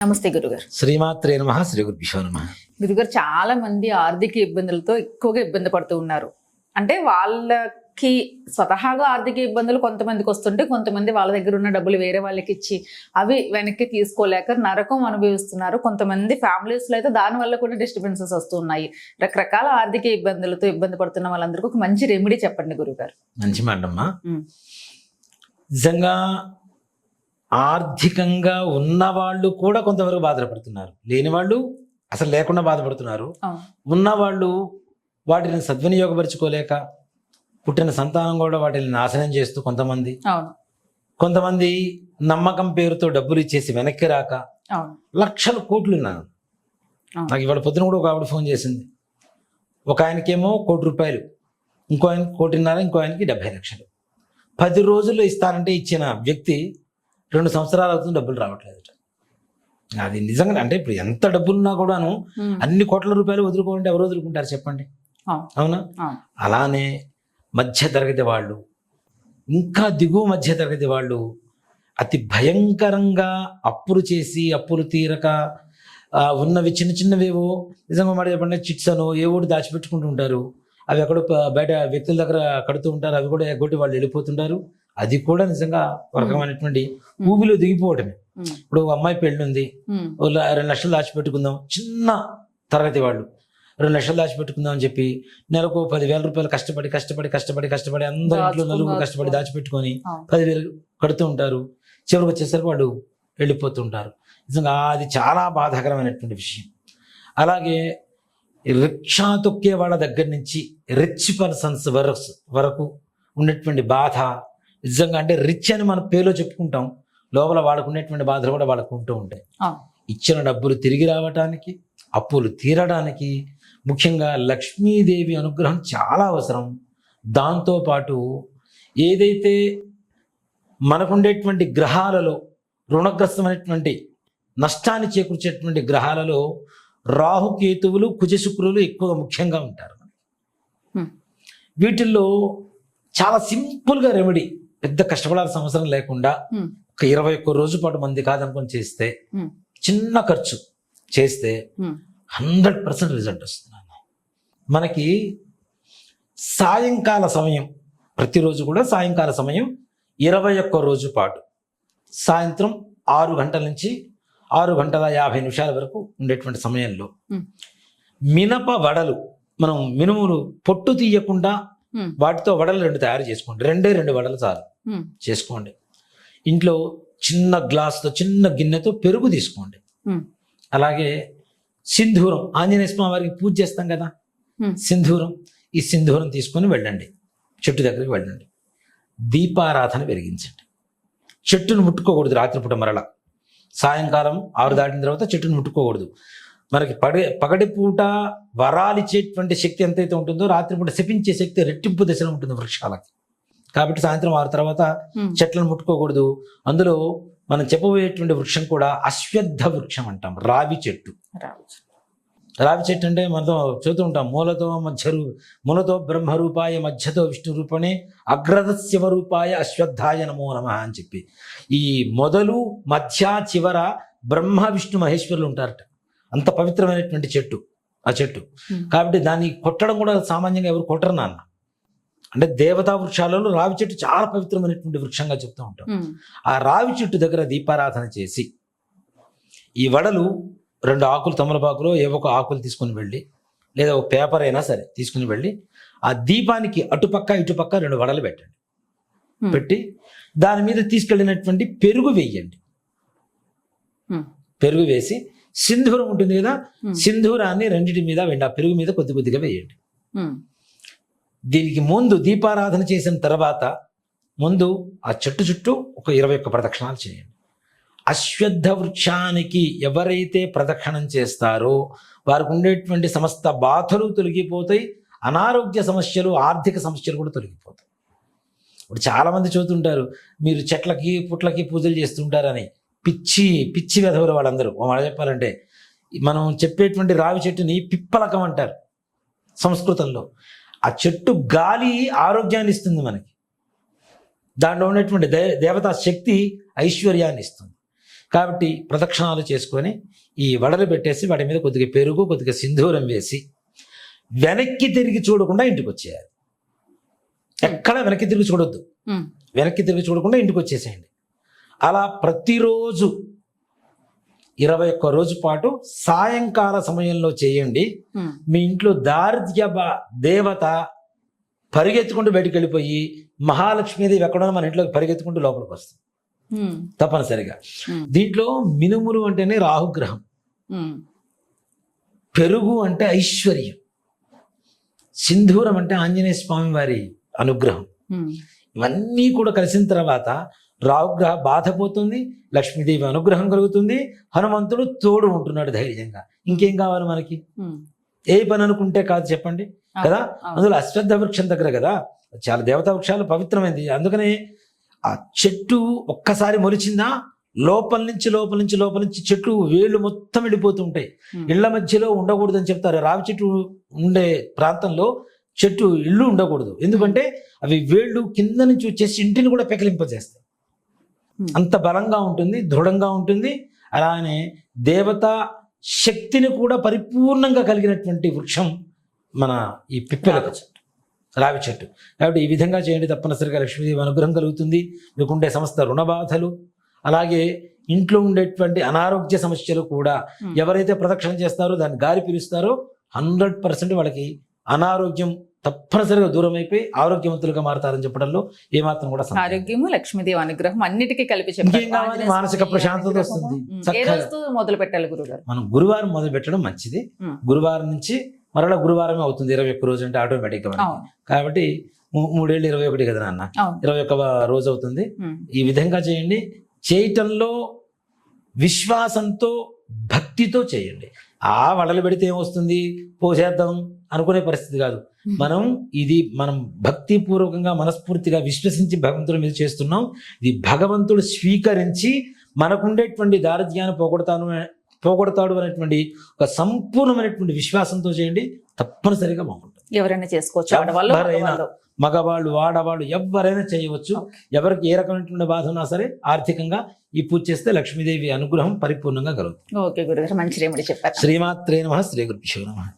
నమస్తే గురుగారు. శ్రీమాత్రే నమ శ్రీ గురుభ్యో నమ. గురుగారు చాలా మంది ఆర్థిక ఇబ్బందులతో ఎక్కువగా ఇబ్బంది పడుతూ ఉన్నారు. అంటే వాళ్ళకి స్వతహాగా ఆర్థిక ఇబ్బందులు కొంతమందికి వస్తుంటే కొంతమంది వాళ్ళ దగ్గర ఉన్న డబ్బులు వేరే వాళ్ళకి ఇచ్చి అవి వెనక్కి తీసుకోలేక నరకం అనుభవిస్తున్నారు. కొంతమంది families లో అయితే దాని వల్ల కూడా డిస్టర్బెన్సెస్ వస్తున్నాయి రకరకాల ఆర్థిక ఇబ్బందులతో ఇబ్బంది పడుతున్న వాళ్ళందరికీ ఒక మంచి రెమెడీ చెప్పండి గురుగారు. మంచి మాటమ్మా ఉమ్. నిజంగా ఆర్థికంగా ఉన్నవాళ్ళు కూడా కొంతవరకు బాధపడుతున్నారు. లేని వాళ్ళు అసలు లేకుండా బాధపడుతున్నారు. ఉన్నవాళ్ళు వాటిని సద్వినియోగపరుచుకోలేక పుట్టిన సంతానం కూడా వాటిని నాశనం చేస్తూ కొంతమంది కొంతమంది నమ్మకం పేరుతో డబ్బులు ఇచ్చేసి వెనక్కి రాక లక్షల కోట్లు ఉన్నాను. నాకు ఇవాళ పొద్దున కూడా ఒక ఆవిడ ఫోన్ చేసింది. ఒక ఆయనకేమో కోటి రూపాయలు ఇంకో ఆయనకి కోటిన్నర ఇంకో ఆయనకి డెబ్బై లక్షలు. పది రోజుల్లో ఇస్తానంటే ఇచ్చిన వ్యక్తి రెండు సంవత్సరాలు అవుతుంది డబ్బులు రావట్లేదు అది నిజంగా అంటే ఇప్పుడు ఎంత డబ్బులున్నా కూడాను. అన్ని కోట్ల రూపాయలు వదులుకోవాలంటే ఎవరు వదులుకుంటారు చెప్పండి? అవును. అలానే మధ్య తరగతి వాళ్ళు ఇంకా దిగువ మధ్య తరగతి వాళ్ళు అతి భయంకరంగా అప్పులు చేసి అప్పులు తీరక ఉన్నవి చిన్న చిన్నవేవో నిజంగా మాట చెప్పండి చిట్స్ అనో ఏ ఒకటి దాచిపెట్టుకుంటూ ఉంటారు. అవి ఎక్కడో బయట వ్యక్తుల దగ్గర కడుతూ ఉంటారు అవి కూడా ఎగ్గొట్టి వాళ్ళు వెళ్ళిపోతుంటారు. అది కూడా నిజంగా ఒక రకమైనటువంటి ఊబిలో దిగిపోవటమే. ఇప్పుడు అమ్మాయి పెళ్ళి ఉంది రెండు లక్షలు దాచిపెట్టుకుందాం చిన్న తరగతి వాళ్ళు. రెండు లక్షలు దాచిపెట్టుకుందాం అని చెప్పి నెలకు పదివేల రూపాయలు కష్టపడి కష్టపడి కష్టపడి కష్టపడి అందరి ఇంట్లో నలుగురు కష్టపడి. దాచిపెట్టుకొని. పదివేలు కడుతూ ఉంటారు. చివరికి వచ్చేసరికి వాళ్ళు వెళ్ళిపోతుంటారు. నిజంగా అది చాలా బాధాకరమైనటువంటి విషయం. అలాగే రిక్షా తొక్కే వాళ్ళ దగ్గర నుంచి రిచ్ పర్సన్స్ వరకు వరకు ఉన్నటువంటి బాధ నిజంగా అంటే రిచ్ అని మన పేరులో చెప్పుకుంటాం లోపల వాళ్ళకు ఉన్నటువంటి బాధలు కూడా వాళ్ళకు ఉంటూ ఉంటాయి. ఇచ్చిన డబ్బులు తిరిగి రావటానికి అప్పులు తీరడానికి ముఖ్యంగా లక్ష్మీదేవి అనుగ్రహం చాలా అవసరం దాంతోపాటు ఏదైతే మనకుండేటువంటి గ్రహాలలో రుణగ్రస్తమైనటువంటి నష్టాన్ని చేకూర్చేటువంటి గ్రహాలలో రాహుకేతువులు కుజశుక్రులు ఎక్కువగా ముఖ్యంగా ఉంటారు. వీటిల్లో చాలా సింపుల్గా రెమెడీ పెద్ద కష్టపడాల్సిన అవసరం లేకుండా. ఒక ఇరవై ఒక్క రోజు పాటు మంది కాదనుకొని చేస్తే. చిన్న ఖర్చు చేస్తే. హండ్రెడ్ పర్సెంట్ రిజల్ట్ వస్తుంది. మనకి సాయంకాల సమయం ప్రతిరోజు కూడా సాయంకాల సమయం ఇరవై ఒక్క రోజు పాటు సాయంత్రం ఆరు గంటల నుంచి ఆరు గంటల యాభై నిమిషాల వరకు ఉండేటువంటి సమయంలో. మినప వడలు మనం మినుములు పొట్టు తీయకుండా. వాటితో వడలు రెండు తయారు చేసుకోండి రెండే రెండు వడలు చాలు. చేసుకోండి ఇంట్లో చిన్న గ్లాస్తో చిన్న గిన్నెతో పెరుగు తీసుకోండి. అలాగే సింధూరం ఆంజనేయ స్వామి వారికి పూజ చేస్తాం కదా. సింధూరం ఈ సింధూరం తీసుకొని వెళ్ళండి చెట్టు దగ్గరికి వెళ్ళండి దీపారాధన వెలిగించండి చెట్టును ముట్టుకోకూడదు రాత్రిపూట మరల సాయంకాలం ఆరు దాటిన తర్వాత చెట్టును ముట్టుకోకూడదు. మనకి పడే పగటి పూట వరాలిచ్చేటువంటి శక్తి ఎంతైతే ఉంటుందో రాత్రిపూట శపించే శక్తి రెట్టింపు దశలో ఉంటుంది వృక్షాలకి. కాబట్టి సాయంత్రం ఆరు తర్వాత. చెట్లను ముట్టుకోకూడదు. అందులో మనం చెప్పబోయేటువంటి వృక్షం కూడా అశ్వత్థ వృక్షం అంటాం. రావి చెట్టు. రావి చెట్టు అంటే మనతో చూస్తూ ఉంటాం మూలతో మధ్య రూ మూలతో బ్రహ్మరూపాయ మధ్యతో విష్ణు రూపణే అగ్రద శివరూపాయ అశ్వత్థాయ నమో నమ అని చెప్పి. ఈ మొదలు మధ్య చివర బ్రహ్మ విష్ణు మహేశ్వరులు ఉంటారట. అంత పవిత్రమైనటువంటి చెట్టు ఆ చెట్టు. కాబట్టి దాన్ని కొట్టడం కూడా సామాన్యంగా ఎవరు కొట్టరు నాన్న. అంటే దేవతా వృక్షాలలో రావి చెట్టు చాలా పవిత్రమైనటువంటి వృక్షంగా చెప్తూ ఉంటాం. ఆ రావి చెట్టు దగ్గర దీపారాధన చేసి ఈ వడలు రెండు ఆకులు తమలపాకులో ఏవో ఒక ఆకులు తీసుకుని వెళ్ళి లేదా ఒక పేపర్ అయినా సరే తీసుకుని వెళ్ళి ఆ దీపానికి అటుపక్క ఇటుపక్క రెండు వడలు పెట్టండి. పెట్టి దాని మీద తీసుకెళ్ళినటువంటి పెరుగు వేయండి. పెరుగు వేసి సింధూరం ఉంటుంది కదా. సింధూరాన్ని రెండింటి మీద వెండి ఆ పెరుగు మీద కొద్ది కొద్దిగా వేయండి. దీనికి ముందు దీపారాధన చేసిన తర్వాత ముందు ఆ చెట్టు చుట్టూ ఒక ఇరవై ఒక్క ప్రదక్షిణాలు చేయండి అశ్వద్ధ వృక్షానికి ఎవరైతే ప్రదక్షిణం చేస్తారో వారికి ఉండేటువంటి సమస్త బాధలు తొలగిపోతాయి అనారోగ్య సమస్యలు ఆర్థిక సమస్యలు కూడా తొలగిపోతాయి. ఇప్పుడు చాలామంది చూస్తుంటారు మీరు చెట్లకి పుట్లకి పూజలు చేస్తుంటారని. పిచ్చి పిచ్చి వెధవులు వాళ్ళందరూ. వాళ్ళు చెప్పాలంటే మనం చెప్పేటువంటి రావి చెట్టుని పిప్పలకం అంటారు సంస్కృతంలో. ఆ చెట్టు గాలి ఆరోగ్యాన్ని ఇస్తుంది మనకి. దాంట్లో ఉన్నటువంటి దే దేవతా శక్తి ఐశ్వర్యాన్ని ఇస్తుంది. కాబట్టి ప్రదక్షిణాలు చేసుకొని ఈ వడలు పెట్టేసి వాటి మీద కొద్దిగా పెరుగు కొద్దిగా సింధూరం వేసి వెనక్కి తిరిగి చూడకుండా ఇంటికి వచ్చేయాలి. ఎక్కడ వెనక్కి తిరిగి చూడొద్దు. వెనక్కి తిరిగి చూడకుండా ఇంటికి వచ్చేసేయండి. అలా ప్రతిరోజు ఇరవై ఒక్క రోజు పాటు సాయంకాల సమయంలో చేయండి. మీ ఇంట్లో దారిద్ర్య దేవత పరిగెత్తుకుంటూ బయటికి వెళ్ళిపోయి మహాలక్ష్మీదేవి ఎక్కడో మన ఇంట్లోకి పరిగెత్తుకుంటూ లోపలికి వస్తుంది. తప్పనిసరిగా. ఉమ్, దీంట్లో మినుములు అంటేనే రాహుగ్రహం. ఉమ్, పెరుగు అంటే ఐశ్వర్యం. సింధూరం అంటే ఆంజనేయ స్వామి వారి అనుగ్రహం. ఇవన్నీ కూడా కలిసిన తర్వాత రావుగ్రహ బాధ పోతుంది లక్ష్మీదేవి అనుగ్రహం కలుగుతుంది హనుమంతుడు తోడు ఉంటున్నాడు ధైర్యంగా. ఇంకేం కావాలి మనకి. ఏ పని అనుకుంటే కాదు చెప్పండి. కదా. అందులో అశ్వత్థ వృక్షం దగ్గర కదా? చాలా దేవతా వృక్షాలు పవిత్రమైంది అందుకనే ఆ చెట్టు ఒక్కసారి మొలిచిందా? లోపల నుంచి లోపల నుంచి లోపల నుంచి చెట్టు వేళ్ళు మొత్తం వెళ్ళిపోతూ ఉంటాయి. ఇళ్ళ మధ్యలో ఉండకూడదని చెప్తారు. రావి చెట్టు ఉండే ప్రాంతంలో చెట్టు ఇల్లు ఉండకూడదు. ఎందుకంటే అవి వేళ్ళు కింద నుంచి వచ్చేసి ఇంటిని కూడా పెకలింపజేస్తాయి. అంత బలంగా ఉంటుంది దృఢంగా ఉంటుంది. అలానే దేవత శక్తిని కూడా పరిపూర్ణంగా కలిగినటువంటి వృక్షం మన ఈ పిప్పెల చెట్టు రావి చెట్టు కాబట్టి ఈ విధంగా చేయండి తప్పనిసరిగా లక్ష్మీదేవి అనుగ్రహం కలుగుతుంది మీకుండే సమస్త రుణ బాధలు అలాగే ఇంట్లో ఉండేటువంటి అనారోగ్య సమస్యలు కూడా. ఎవరైతే ప్రదక్షిణ చేస్తారో దాన్ని గాలి పీలుస్తారో హండ్రెడ్ పర్సెంట్ వాళ్ళకి అనారోగ్యం తప్పనిసరిగా దూరం అయిపోయి ఆరోగ్యవంతులుగా మారతారని చెప్పడంలో ఏమాత్రం కూడా. ఆరోగ్యము లక్ష్మీదేవి అనుగ్రహం అన్నిటికీ కలిపి మానసిక ప్రశాంతత. వస్తుంది. మొదలు పెట్టాలి గురుగారు మనం గురువారం మొదలు పెట్టడం మంచిది. గురువారం నుంచి మరలా గురువారమే అవుతుంది ఇరవై ఒక్క రోజు అంటే ఆటోమేటిక్గా మనకి. కాబట్టి మూడేళ్ళు ఇరవై ఒకటి కదా నాన్న? ఇరవై ఒక్క రోజు అవుతుంది. ఈ విధంగా చేయండి. చేయటంలో విశ్వాసంతో భక్తితో చేయండి. ఆ వడలు పెడితే ఏమొస్తుంది? పోసేద్దాం అనుకునే పరిస్థితి కాదు. మనం ఇది మనం భక్తిపూర్వకంగా మనస్ఫూర్తిగా విశ్వసించి భగవంతుడి మీద చేస్తున్నాం. ఇది భగవంతుడు స్వీకరించి మనకుండేటువంటి దారిద్ర్యాన్ని పోగొడతాను పోగొడతాడు అనేటువంటి ఒక సంపూర్ణమైనటువంటి విశ్వాసంతో చేయండి తప్పనిసరిగా బాగుంటుంది. ఎవరైనా చేసుకోవచ్చు ఆడవాళ్ళు ఎవరైనా. మగవాళ్ళు. మగవాళ్ళు ఆడవాళ్ళు ఎవరైనా చేయవచ్చు. ఎవరికి ఏ రకమైనటువంటి బాధ ఉన్నా సరే ఆర్థికంగా ఈ పూజ చేస్తే లక్ష్మీదేవి అనుగ్రహం పరిపూర్ణంగా కలుగుతుంది. ఓకే గురుగారు మంచి రెమెడీ చెప్పారు. శ్రీమాత్రే నమ శ్రీ గురుభ్యో నమ.